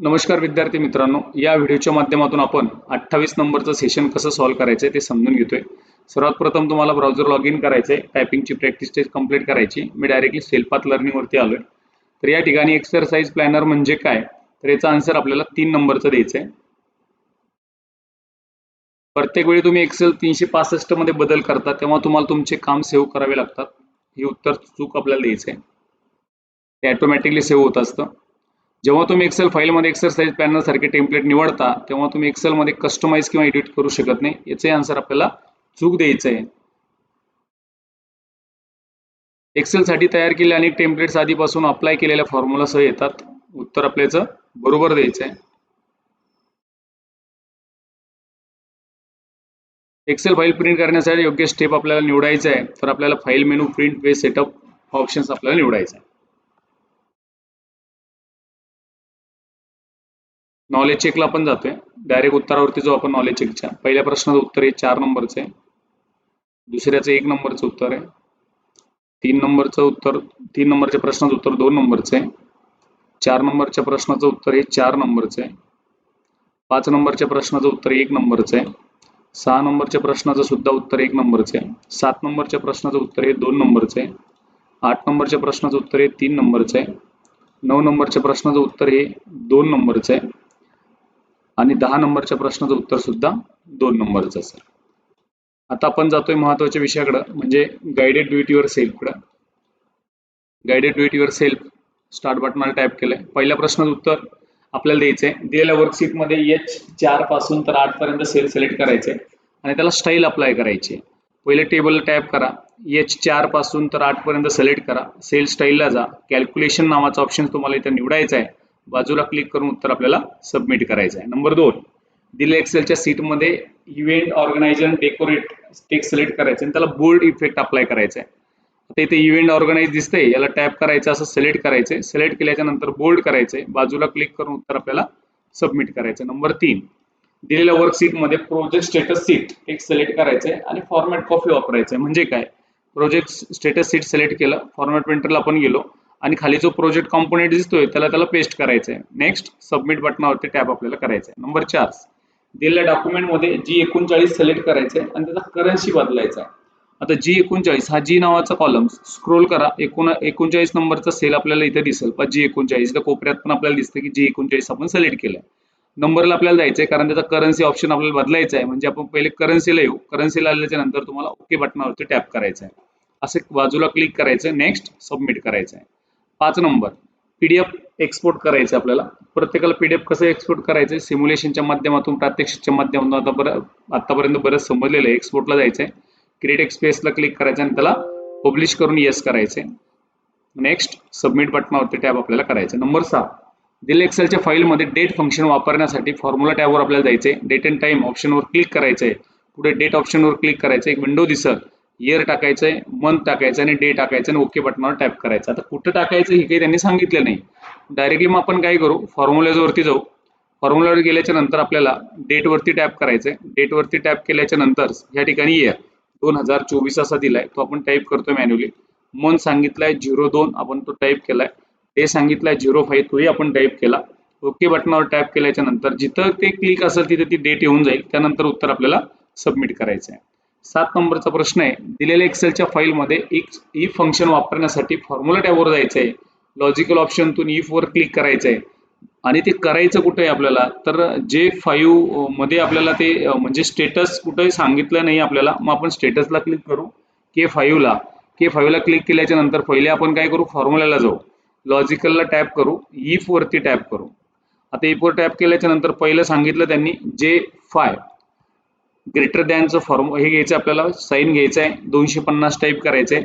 नमस्कार विद्यार्थी मित्रांनो या व्हिडिओच्या माध्यमातून आपण अठ्ठावीस नंबरचं सेशन कसं सॉल्व्ह करायचं आहे ते समजून घेतोय. सर्वात प्रथम तुम्हाला ब्राउझर लॉग इन करायचं आहे टायपिंगची प्रॅक्टिस टेस्ट कंप्लीट करायची. मी डायरेक्टली सेल्फात लर्निंगवरती आलोय. तर या ठिकाणी एक्सरसाइज प्लॅनर म्हणजे काय? तर याचा आन्सर आपल्याला तीन नंबरचं द्यायचं आहे प्रत्येक वेळी तुम्ही एक्सेल तीनशे पासष्टमध्ये बदल करता तेव्हा तुम्हाला तुमचे काम सेव्ह करावे लागतात. हे उत्तर चूक आपल्याला द्यायचं आहे ते ऑटोमॅटिकली सेव्ह होत असतं. जेव्हा तुम्ही एक्सेल फाईलमध्ये एक्सरसाइज पॅनल सारखे टेम्पलेट निवडता तेव्हा तुम्ही एक्सेलमध्ये कस्टमाइज किंवा एडिट करू शकत नाही. याचे आन्सर आपल्याला चूक द्यायचं आहे. एक्सेल साठी तयार केलेले अनेक टेम्पलेट्स आधीपासून अप्लाय केलेल्या फॉर्म्युलासह येतात. उत्तर आपल्याचं बरोबर द्यायचं आहे. एक्सेल फाईल प्रिंट करण्यासाठी योग्य स्टेप आपल्याला निवडायचं आहे. तर आपल्याला file menu print way setup options आपल्याला निवडायचं आहे. नॉलेज चेकला आपण जातोय. डायरेक्ट उत्तरावरती जाऊ आपण नॉलेज चेकच्या पहिल्या प्रश्नाचं उत्तर हे चार नंबरचं आहे. दुसऱ्याचं एक नंबरचं उत्तर आहे. तीन नंबरचं उत्तर तीन नंबरच्या प्रश्नाचं उत्तर दोन नंबरचं आहे. चार नंबरच्या प्रश्नाचं उत्तर हे चार नंबरचं आहे. पाच नंबरच्या प्रश्नाचं उत्तर एक नंबरचं आहे. सहा नंबरच्या प्रश्नाचं सुद्धा उत्तर एक नंबरचं आहे. सात नंबरच्या प्रश्नाचं उत्तर हे दोन नंबरचं आहे. आठ नंबरच्या प्रश्नाचं उत्तर हे तीन नंबरचं आहे. नऊ नंबरच्या प्रश्नाचं उत्तर हे दोन नंबरचं आहे. आणि दहा नंबरच्या प्रश्नाचं उत्तर सुद्धा दोन नंबरचं असेल आता आपण जातोय महत्त्वाच्या विषयाकडं म्हणजे guided do it your सेल्फकडं guided do it yourself start बटनाला type केलंय. पहिल्या प्रश्नाचं उत्तर आपल्याला द्यायचंय. दिलेल्या वर्कशीटमध्ये एच चारपासून तर आठ पर्यंत सेल सिलेक्ट करायचे आणि त्याला स्टाईल अप्लाय करायची पहिले टेबल टाईप करा. एच चारपासून तर आठ पर्यंत सिलेक्ट करा. सेल स्टाईलला जा. कॅल्क्युलेशन नावाचा ऑप्शन तुम्हाला इथे निवडायचा आहे बाजूला क्लिक करून उत्तर आपल्याला सबमिट करायचं आहे. नंबर दोन दिले एक्सेलच्या सीटमध्ये event organiser decorate tech select करायचं आणि त्याला बोल्ड इफेक्ट अप्लाय करायचा आहे. आता इथे इव्हेंट ऑर्गनाईज दिसतंय याला टॅप करायचं असं सिलेक्ट करायचंय सिलेक्ट केल्याच्यानंतर बोल्ड करायचंय बाजूला क्लिक करून उत्तर आपल्याला सबमिट करायचं नंबर तीन दिलेल्या वर्कशीटमध्ये प्रोजेक्ट स्टेटस सीट एक सिलेक्ट करायचंय आणि फॉर्मॅट कॉफी वापरायचंय म्हणजे काय? प्रोजेक्ट स्टेटस सीट सिलेक्ट केलं फॉर्मॅट प्रिंटरला आपण गेलो आणि खाली जो प्रोजेक्ट कॉम्पोनेंट दिसतोय त्याला त्याला पेस्ट करायचं आहे नेक्स्ट सबमिट बटनावरती टॅप आपल्याला करायचं आहे नंबर चार. दिलेल्या डॉक्युमेंटमध्ये जी एकोणचाळीस सिलेक्ट करायचं आहे आणि त्याचा करन्सी बदलायचा आहे आता जी एकोणचाळीस हा जी नावाचा कॉलम स्क्रोल करा. एकोण एकोणचाळीस नंबरचा सेल आपल्याला इथे दिसेल. पण जी एकोणचाळीस. कोपऱ्यात पण आपल्याला दिसतं की जी एकोणचाळीस आपण सिलेक्ट केलं नंबरला आपल्याला जायचंय कारण त्याचा करन्सी ऑप्शन आपल्याला बदलायचा आहे म्हणजे आपण पहिले करन्सीला येऊ. करन्सीला आल्याच्यानंतर तुम्हाला ओके बटनावरती टॅप करायचं आहे असे बाजूला क्लिक करायचं नेक्स्ट सबमिट करायचं आहे पाच नंबर. पीडीएफ एक्सपोर्ट करायचं आपल्याला. प्रत्येकाला पीडीएफ कसं एक्सपोर्ट करायचं सिम्युलेशनच्या माध्यमातून प्रात्यक्षिकच्या माध्यमातून आता बरं आतापर्यंत बरंच समजलेलं आहे. एक्सपोर्टला जायचंय. क्रिएट एक्सपेसला क्लिक करायचं आणि त्याला पब्लिश करून येस करायचंय. नेक्स्ट सबमिट बटनावरती टॅब आपल्याला करायचं नंबर सहा. दिले एक्सेलच्या फाईलमध्ये डेट फंक्शन वापरण्यासाठी फॉर्म्युला टॅबवर आपल्याला जायचंय. डेट अँड टाइम ऑप्शनवर क्लिक करायचंय. पुढे डेट ऑप्शनवर क्लिक करायचं एक विंडो दिसत इयर टाकायचंय मंथ टाकायचं आणि डे टाकायचं आणि ओके बटनावर टॅप करायचं. आता कुठं टाकायचं हे काही त्यांनी सांगितलं नाही. डायरेक्टली मग आपण काय करू? फॉर्म्युलाजवरती जाऊ. फॉर्म्युलावर गेल्याच्यानंतर आपल्याला डेटवरती टॅप करायचंय. डेटवरती टॅप केल्याच्यानंतर या ठिकाणी इयर दोन हजार चोवीस असा दिलाय. तो आपण टाईप करतो मॅन्युअली मंथ सांगितलाय झिरो दोन आपण तो टाईप केलाय. डे सांगितलाय झिरो फाईव्ह तोही आपण टाईप केला. ओके बटनावर टॅप केल्याच्यानंतर जिथं ते क्लिक असेल तिथे ती डेट येऊन जाईल. त्यानंतर उत्तर आपल्याला सबमिट करायचं आहे सात नंबरचा प्रश्न आहे. दिलेल्या एक्सेलच्या फाईलमध्ये एक e ई फंक्शन वापरण्यासाठी फॉर्म्युला टॅबवर जायचं आहे लॉजिकल ऑप्शनतून ईफवर क्लिक करायचं आहे आणि ते करायचं कुठे आहे आपल्याला? तर जे फाईव्हमध्ये आपल्याला ते म्हणजे स्टेटस कुठंही सांगितलं नाही आपल्याला मग आपण स्टेटसला क्लिक करू. के फाईव्हला के फाईव्हला क्लिक केल्याच्यानंतर पहिले आपण काय करू? फॉर्म्युलाला जाऊ. लॉजिकलला टॅप करू. E ईफवरती टॅप करू. आता e ईफवर टॅप केल्याच्यानंतर पहिलं सांगितलं त्यांनी जे फाय ग्रेटर दॅनचं फॉर्म हे घ्यायचं आपल्याला साईन घ्यायचं आहे दोनशे पन्नास टाईप करायचं आहे.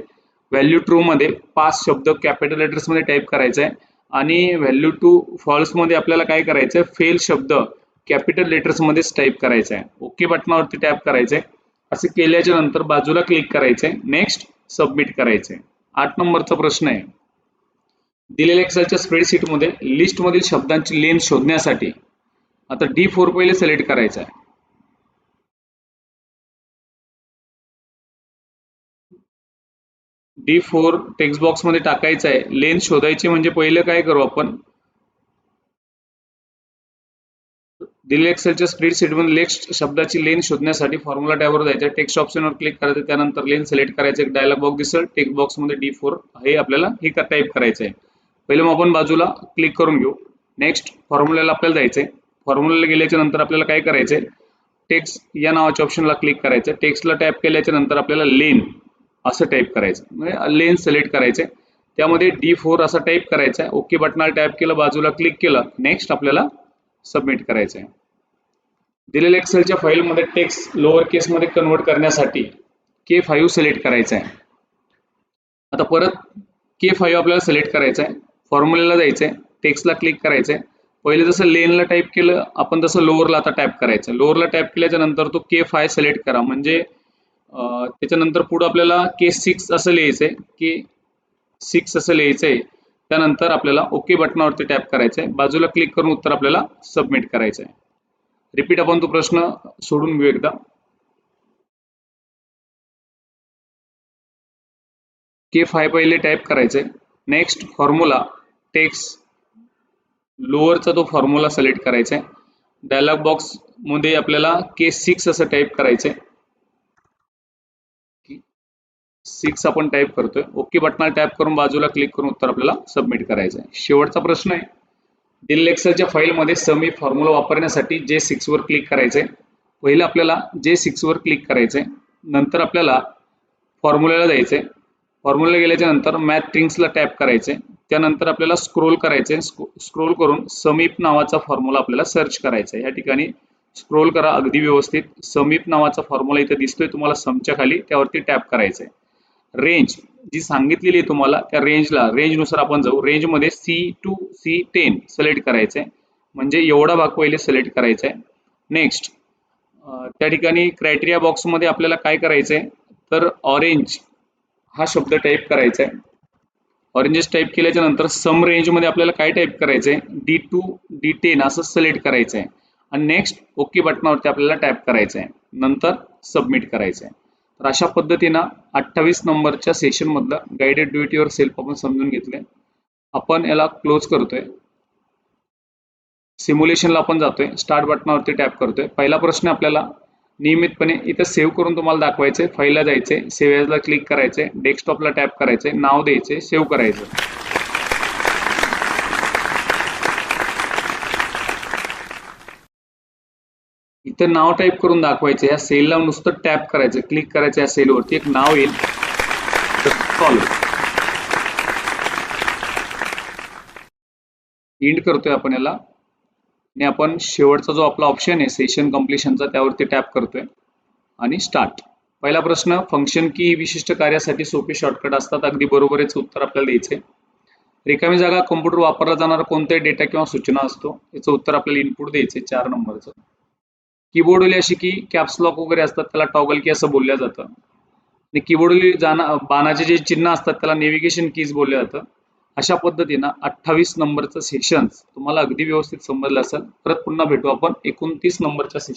व्हॅल्यू ट्रू मध्ये पाच शब्द कॅपिटल लेटर्समध्ये टाईप करायचं आहे. आणि व्हॅल्यू टू फॉल्समध्ये आपल्याला काय करायचं आहे? फेल शब्द कॅपिटल लेटर्समध्येच टाईप करायचा आहे. ओके बटनावरती टॅप करायचंय असे केल्याच्यानंतर बाजूला क्लिक करायचंय नेक्स्ट सबमिट करायचंय आठ नंबरचा प्रश्न आहे. दिलेल्या एक्सेलच्या स्प्रेडशीटमध्ये लिस्टमधील शब्दांची लेन शोधण्यासाठी आता डी फोर पहिले सिलेक्ट करायचं आहे. डी फोर टेक्स्ट बॉक्समध्ये टाकायचं आहे. लेन्थ शोधायची म्हणजे पहिलं काय करू आपण? दिलेल्या एक्सेलच्या स्प्रेड लेक्स्ट शब्दाची लेन शोधण्यासाठी फॉर्म्युला टॅबवर जायचं. टेक्स्ट ऑप्शनवर क्लिक करायचं. त्यानंतर लेन सिलेक्ट करायचं. एक डायलॉग बॉक्स दिसेल. टेक्स्ट बॉक्समध्ये डी फोर हे आपल्याला. हे टाईप करायचं आहे? पहिले मग आपण बाजूला क्लिक करून घेऊ. नेक्स्ट फॉर्म्युल्याला आपल्याला जायचंय फॉर्म्युल्याला गेल्याच्यानंतर आपल्याला काय करायचंय टेक्स्ट या नावाच्या ऑप्शनला क्लिक करायचं टेक्स्टला टॅप केल्याच्यानंतर आपल्याला लेन असं टाईप करायचं. म्हणजे लेन सिलेक्ट करायचे. त्यामध्ये डी फोर असं टाईप करायचं आहे. ओके बटनाला टॅप केलं बाजूला क्लिक केलं नेक्स्ट आपल्याला सबमिट करायचं आहे. दिलेल्या एक्सेलच्या फाईलमध्ये टेक्स्ट लोअर केसमध्ये कन्वर्ट करण्यासाठी के फाईव्ह सिलेक्ट करायचं आहे. आता परत के फाईव्ह आपल्याला सिलेक्ट करायचं आहे. फॉर्म्युल्याला जायचं आहे टेक्स्टला क्लिक करायचं आहे पहिले जसं लेनला टाईप केलं आपण तसं लोअरला आता टॅप करायचं लोअरला टॅप केल्याच्यानंतर तो के फाय सिलेक्ट करा. म्हणजे त्याच्यानंतर पुढं आपल्याला के सिक्स असं लिहायचं आहे के सिक्स असं लिहायचं आहे त्यानंतर आपल्याला ओके बटनावरती टॅप करायचं आहे बाजूला क्लिक करून उत्तर आपल्याला सबमिट करायचं आहे रिपीट आपण तो प्रश्न सोडून घेऊ एकदा. के फाय पहिले टाईप करायचे नेक्स्ट फॉर्म्युला टेक्स्ट लोअरचा तो फॉर्म्युला सिलेक्ट करायचा आहे डायलॉग बॉक्समध्ये आपल्याला के सिक्स असं टाईप करायचंय. सिक्स आपण टाईप करतोय. ओके बटनाला टॅप करून बाजूला क्लिक करून उत्तर आपल्याला सबमिट करायचं आहे शेवटचा प्रश्न आहे. दिलेल्या एक्सेलच्या फाईलमध्ये समी फॉर्म्युला वापरण्यासाठी जे सिक्स वर क्लिक आहे पहिलं आपल्याला जे सिक्स वर क्लिक आहे नंतर आपल्याला फॉर्म्युल्याला जायचंय. फॉर्म्युला गेल्याच्यानंतर मॅथ ट्रिंग्सला टॅप करायचंय. त्यानंतर आपल्याला स्क्रोल करायचंय. स्क्रोल करून समीप नावाचा फॉर्म्युला आपल्याला सर्च करायचा आहे या ठिकाणी स्क्रोल करा अगदी व्यवस्थित. समीप नावाचा फॉर्म्युला इथे दिसतोय तुम्हाला समच्या खाली त्यावरती टॅप करायचंय. रेंज जी सांगितलेली आहे तुम्हाला त्या रेंजला रेंजनुसार आपण जाऊ. रेंजमध्ये C two C ten select आहे म्हणजे एवढा भाग पहिले सिलेक्ट करायचा आहे नेक्स्ट त्या ठिकाणी क्रायटेरिया बॉक्समध्ये आपल्याला काय करायचं आहे तर ऑरेंज हा शब्द टाईप करायचा आहे ऑरेंजेस टाईप केल्याच्यानंतर सम रेंजमध्ये आपल्याला काय टाईप करायचं आहे डी टू डी टेन असं सिलेक्ट करायचं आहे आणि नेक्स्ट ओके बटनावरती आपल्याला टॅप करायचं आहे नंतर सबमिट करायचं आहे तर अशा पद्धतीनं अठ्ठावीस नंबरच्या सेशन मधलं डू इट युअर सेल्फ आपण समजून घेतले आपण याला क्लोज करतोय. सिम्युलेशनला आपण जातोय. स्टार्ट बटनावरती टॅप करतोय. पहिला प्रश्न आपल्याला नियमितपणे इथं सेव्ह करून तुम्हाला दाखवायचे फाईलला जायचे सेव्ह ॲजला क्लिक करायचे डेस्कटॉपला टॅप करायचे नाव द्यायचे सेव्ह करायचं इथं नाव टाईप करून दाखवायचं या सेलला नुसतं टॅप करायचं क्लिक करायचं या सेलवरती एक नाव येईल. कॉल इंड करतोय आपण याला. आणि आपण शेवटचा जो आपला ऑप्शन आहे सेशन कम्प्लिशनचा त्यावरती टॅप करतोय. आणि स्टार्ट पहिला प्रश्न फंक्शन की विशिष्ट कार्यासाठी सोपे शॉर्टकट असतात. अगदी बरोबरच उत्तर आपल्याला द्यायचे रिकामी जागा कॉम्प्युटर वापरला जाणारा कोणताही डेटा किंवा सूचना असतो याचं उत्तर आपल्याला इनपुट द्यायचंय चार नंबरचं. कीबोर्डवली अशी की कॅप्सलॉक वगैरे असतात त्याला टॉगल की असं बोललं जातं. आणि कीबोर्डवली जाणं बाणाचे जे चिन्ह असतात त्याला नेव्हिगेशन कीज बोललं जातं. अशा पद्धतीनं अठ्ठावीस नंबरचं सेशन तुम्हाला अगदी व्यवस्थित समजलं असेल. परत पुन्हा भेटू आपण एकोणतीस नंबरच्या सेशन